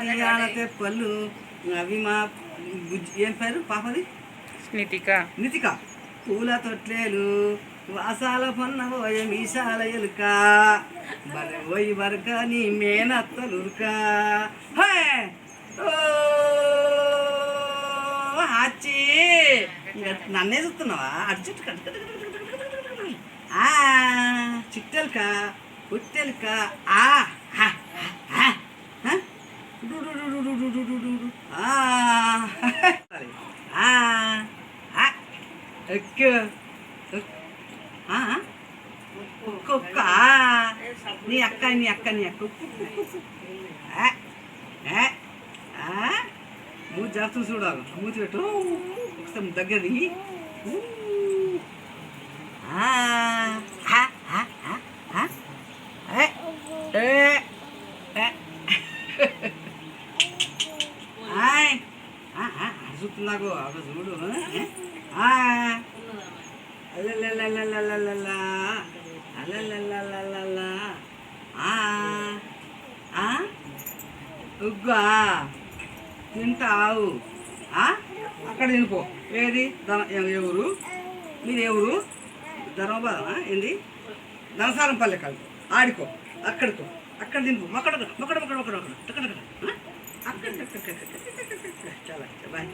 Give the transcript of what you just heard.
తీయాలతే పళ్ళు అవి మా ఏం పేరు పాపది? నితిక నితిక పూల తొట్లేలు వాసాల పొన్నవోయ మీసాల ఎలుక. బలవోయి వరక నీ మేనత్తలురుక. హాచి! నన్నే చూస్తున్నావా? అటు చుట్టు చిట్టెలుక పుట్టెలుక. ఆ! Ah. Ah. Ah. Oke. Ah. Kuka. Ni akka ni akka ni akka. Ah. Ah. Ah. మూతి చేస్తూ చూడాలి మూతి పెట్టు ఒకసారి దగ్గరికి చూస్తున్నాకు అక్కడ చూడు ఉగ్గా తింటావు అక్కడ తినుకో ఏది ఎవరు మీరు ఎవరు ధర్మబాదమా ఏంది ధనసారం పల్లె కాదు ఆడుకో అక్కడికో అక్కడ తినుకో మొక్కడ మొక్కడ మొక్కడ మొక్కడ అక్కడ అక్కడ అక్కడ చాలా బాయ్